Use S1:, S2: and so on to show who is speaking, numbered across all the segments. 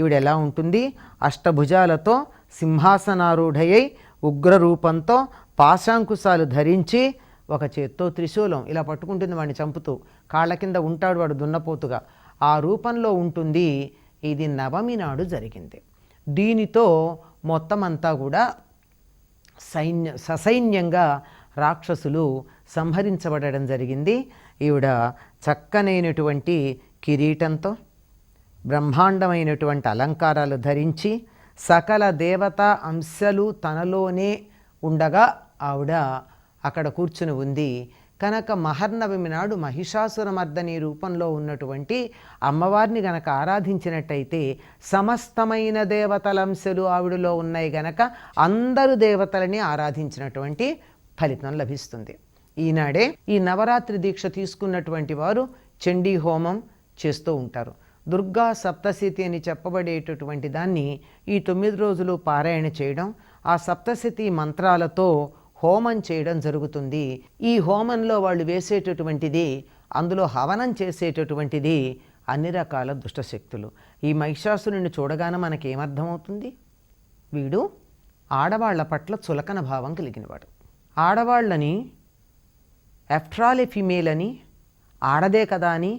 S1: ఈవిడ ఎలా ఉంటుంది? అష్టభుజాలతో సింహాసనారూఢయై ఉగ్ర రూపంతో పాశాంకుశాలు ధరించి ఒక చేత్తో త్రిశూలం ఇలా పట్టుకుంటుంది వాడిని చంపుతూ. కాళ్ళ కింద ఉంటాడు వాడు దున్నపోతుగా. ఆ రూపంలో ఉంటుంది. ఇది నవమి నాడు జరిగింది. దీనితో మొత్తం అంతా కూడా సైన్య ససైన్యంగా రాక్షసులు సంహరించబడడం జరిగింది. ఈవిడ చక్కనైనటువంటి కిరీటంతో బ్రహ్మాండమైనటువంటి అలంకారాలు ధరించి సకల దేవత అంశాలు తనలోనే ఉండగా ఆవిడ అక్కడ కూర్చుని ఉంది. కనుక మహర్నవమి నాడు మహిషాసురమర్దని రూపంలో ఉన్నటువంటి అమ్మవారిని గనక ఆరాధించినట్టయితే సమస్తమైన దేవతల అంశాలు ఆవిడలో ఉన్నాయి గనక అందరు దేవతలని ఆరాధించినటువంటి ఫలితం లభిస్తుంది. ఈనాడే ఈ నవరాత్రి దీక్ష తీసుకున్నటువంటి వారు చండీ హోమం చేస్తూ ఉంటారు. దుర్గా సప్తశతి అని చెప్పబడేటటువంటి దాన్ని ఈ తొమ్మిది రోజులు పారాయణ చేయడం ఆ సప్తశతి మంత్రాలతో హోమం చేయడం జరుగుతుంది. ఈ హోమంలో వాళ్ళు వేసేటటువంటిది అందులో హవనం చేసేటటువంటిది అన్ని రకాల దుష్టశక్తులు. ఈ మహిషాసురుని చూడగానే మనకేమర్థమవుతుంది? వీడు ఆడవాళ్ళ పట్ల చులకన భావం కలిగినవాడు. ఆడవాళ్ళని ఎఫ్ట్రాలి ఫిమేల్ అని ఆడదే కదా అని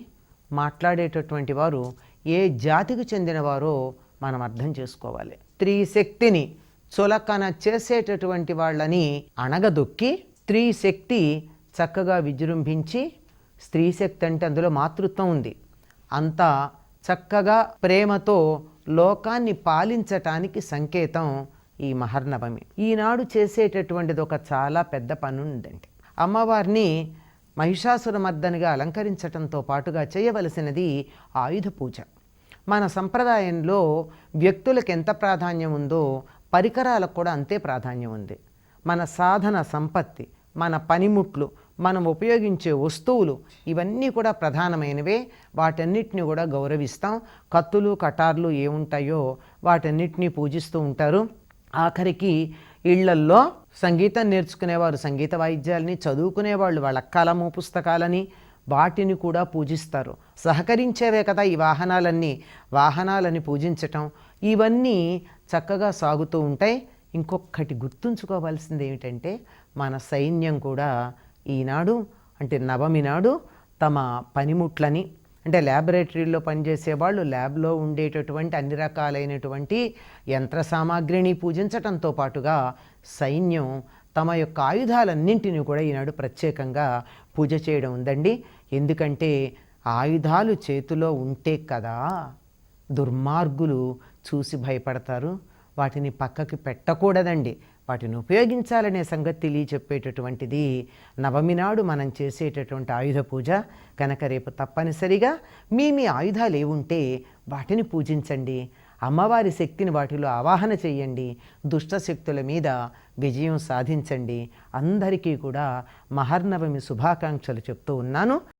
S1: మాట్లాడేటటువంటి వారు ఏ జాతికి చెందినవారో మనం అర్థం చేసుకోవాలి. స్త్రీ శక్తిని చులకన చేసేటటువంటి వాళ్ళని అణగదొక్కి స్త్రీ శక్తి చక్కగా విజృంభించి స్త్రీ శక్తి అంటే అందులో మాతృత్వం ఉంది. అంతా చక్కగా ప్రేమతో లోకాన్ని పాలించటానికి సంకేతం ఈ మహర్నవమి. ఈనాడు చేసేటటువంటిది ఒక చాలా పెద్ద పని ఉందండి అమ్మవారిని మహిషాసురమర్దనిగా అలంకరించటంతో పాటుగా చేయవలసినది ఆయుధ పూజ. మన సంప్రదాయంలో వ్యక్తులకు ఎంత ప్రాధాన్యం ఉందో పరికరాలకు కూడా అంతే ప్రాధాన్యం ఉంది. మన సాధన సంపత్తి మన పనిముట్లు మనం ఉపయోగించే వస్తువులు ఇవన్నీ కూడా ప్రధానమైనవే. వాటన్నిటిని కూడా గౌరవిస్తాం. కత్తులు కటార్లు ఏముంటాయో వాటన్నిటినీ పూజిస్తూ ఉంటారు. ఆఖరికి ఇళ్ళల్లో సంగీతం నేర్చుకునేవారు సంగీత వాయిద్యాలని చదువుకునేవాళ్ళు వాళ్ళ కలము పుస్తకాలని వాటిని కూడా పూజిస్తారు. సహకరించేవే కదా ఈ వాహనాలన్నీ. వాహనాలని పూజించటం ఇవన్నీ చక్కగా సాగుతూ ఉంటాయి. ఇంకొకటి గుర్తుంచుకోవాల్సింది ఏమిటంటే మన సైన్యం కూడా ఈనాడు అంటే నవమి నాడు తమ పనిముట్లని అంటే ల్యాబొరేటరీలో పనిచేసే వాళ్ళు ల్యాబ్లో ఉండేటటువంటి అన్ని రకాలైనటువంటి యంత్ర సామాగ్రిని పూజించటంతో పాటుగా సైన్యం తమ యొక్క ఆయుధాలన్నింటినీ కూడా ఈనాడు ప్రత్యేకంగా పూజ చేయడం ఉందండి. ఎందుకంటే ఆయుధాలు చేతిలో ఉంటే కదా దుర్మార్గులు చూసి భయపడతారు. వాటిని పక్కకి పెట్టకూడదండి. వాటిని ఉపయోగించాలనే సంగతి తెలియచెప్పేటటువంటిది నవమి నాడు మనం చేసేటటువంటి ఆయుధ పూజ. కనుక రేపు తప్పనిసరిగా మీ మీ ఆయుధాలు ఏవుంటే వాటిని పూజించండి. అమ్మవారి శక్తిని వాటిలో ఆవాహన చేయండి. దుష్ట శక్తుల మీద విజయం సాధించండి. అందరికీ కూడా మహర్నవమి శుభాకాంక్షలు చెప్తూ ఉన్నాను.